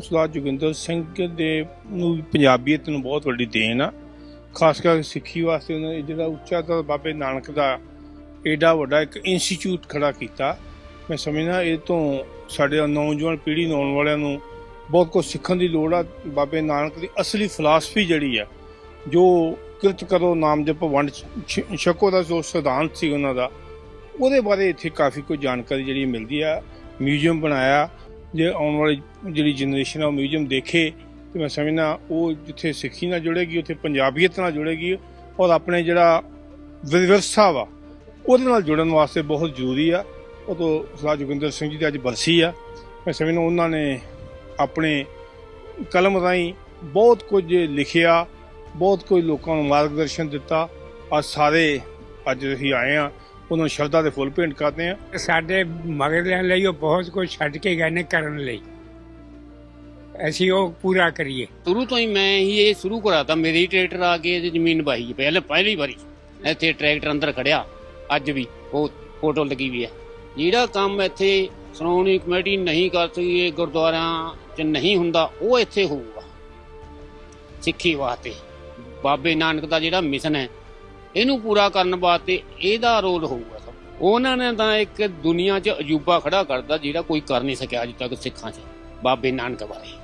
ਸਰਦਾਰ ਜੋਗਿੰਦਰ ਸਿੰਘ ਦੇ ਨੂੰ ਪੰਜਾਬੀਅਤ ਨੂੰ ਬਹੁਤ ਵੱਡੀ ਦੇਣ ਆ। ਖਾਸ ਕਰਕੇ ਸਿੱਖੀ ਵਾਸਤੇ ਉਹਨਾਂ ਨੇ ਜਿਹੜਾ ਉੱਚਾ ਦਰ ਬਾਬੇ ਨਾਨਕ ਦਾ ਏਡਾ ਵੱਡਾ ਇੱਕ ਇੰਸਟੀਚਿਊਟ ਖੜਾ ਕੀਤਾ। ਮੈਂ ਸਮਝਦਾ ਇਹ ਤੋਂ ਸਾਡੇ ਨੌਜਵਾਨ ਪੀੜ੍ਹੀ ਨੂੰ ਆਉਣ ਵਾਲਿਆਂ ਨੂੰ ਬਹੁਤ ਕੁਝ ਸਿੱਖਣ ਦੀ ਲੋੜ ਆ। ਬਾਬੇ ਨਾਨਕ ਦੀ ਅਸਲੀ ਫਿਲਾਸਫੀ ਜਿਹੜੀ ਆ, ਜੋ ਕਿਰਤ ਕਰੋ ਨਾਮ ਜਪੋ ਵੰਡ ਛ- ਛਕੋ ਦਾ ਜੋ ਸਿਧਾਂਤ ਸੀ ਉਹਨਾਂ ਦਾ, ਉਹਦੇ ਬਾਰੇ ਇੱਥੇ ਕਾਫੀ ਕੁਝ ਜਾਣਕਾਰੀ ਜਿਹੜੀ ਮਿਲਦੀ ਆ। ਮਿਊਜ਼ੀਅਮ ਬਣਾਇਆ ਜੇ ਆਉਣ ਵਾਲੀ ਜਿਹੜੀ ਜਨਰੇਸ਼ਨ ਆ ਉਹ ਮਿਊਜ਼ੀਅਮ ਦੇਖੇ ਤੇ ਮੈਂ ਸਮਝਣਾ ਉਹ ਜਿੱਥੇ ਸਿੱਖੀ ਨਾਲ ਜੁੜੇਗੀ, ਉੱਥੇ ਪੰਜਾਬੀਅਤ ਨਾਲ ਜੁੜੇਗੀ ਔਰ ਆਪਣੇ ਜਿਹੜਾ ਵਿਰਸਾ ਵਾ, ਉਹਦੇ ਨਾਲ ਜੁੜਨ ਵਾਸਤੇ ਬਹੁਤ ਜ਼ਰੂਰੀ ਆ। ਉਹ ਤੋਂ ਸਰਦਾਰ ਜੋਗਿੰਦਰ ਸਿੰਘ ਜੀ ਦੀ ਅੱਜ ਬਰਸੀ ਆ। ਮੈਂ ਸਮਝਣਾ ਉਹਨਾਂ ਨੇ ਆਪਣੇ ਕਲਮ ਰਾਹੀਂ ਬਹੁਤ ਕੁਝ ਲਿਖਿਆ, ਬਹੁਤ ਕੁਝ ਲੋਕਾਂ ਨੂੰ ਮਾਰਗਦਰਸ਼ਨ ਦਿੱਤਾ। ਅੱਜ ਸਾਰੇ ਅੱਜ ਅਸੀਂ ਆਏ ਆ ਉਹਨਾਂ ਸ਼ਰਧਾ ਦੇ ਫੁੱਲ ਭੇਂਟ ਕਰਦੇ ਆ ਸਾਡੇ ਮਗਰਲਿਆਂ ਲਈ ਉਹ ਬਹੁਤ ਕੁਝ ਛੱਡ ਕੇ ਗਏ ਨੇ ਕਰਨ ਲਈ। ਅਸੀਂ ਉਹ ਪੂਰਾ ਕਰੀਏ। ਸ਼ੁਰੂ ਤੋਂ ਹੀ ਮੈਂ ਹੀ ਇਹ ਸ਼ੁਰੂ ਕਰਾਤਾ। ਮੇਰੀ ਟਰੈਕਟਰ ਆ ਕੇ ਇਹਦੀ ਜ਼ਮੀਨ ਵਾਹੀ ਹੈ। ਪਹਿਲੇ ਪਹਿਲੀ ਵਾਰੀ ਇੱਥੇ ਟਰੈਕਟਰ ਅੰਦਰ ਖੜਿਆ। ਅੱਜ ਵੀ ਉਹ ਫੋਟੋ ਲੱਗੀ ਵੀ ਹੈ। ਜਿਹੜਾ ਕੰਮ ਇੱਥੇ ਸ਼੍ਰੋਮਣੀ ਕਮੇਟੀ ਨਹੀਂ ਕਰ ਸਕਦੀ ਇਹ ਗੁਰਦੁਆਰਿਆਂ 'ਚ ਨਹੀਂ ਹੁੰਦਾ ਉਹ ਇੱਥੇ ਹੋਊਗਾ। ਸਿੱਖੀ ਵਾਸਤੇ। ਬਾਬੇ ਨਾਨਕ ਦਾ ਜਿਹੜਾ ਮਿਸ਼ਨ ਹੈ ਇਹਨੂੰ ਪੂਰਾ ਕਰਨ ਵਾਸਤੇ ਇਹਦਾ ਰੋਲ ਹੋਊਗਾ। ਉਹਨਾਂ ਨੇ ਤਾਂ ਇੱਕ ਦੁਨੀਆ 'ਚ ਅਜੂਬਾ ਖੜਾ ਕਰਦਾ ਜਿਹੜਾ ਕੋਈ ਕਰ ਨਹੀਂ ਸਕਿਆ ਅੱਜ ਤੱਕ ਸਿੱਖਾਂ 'ਚ। ਬਾਬੇ ਨਾਨਕ ਬਾਰੇ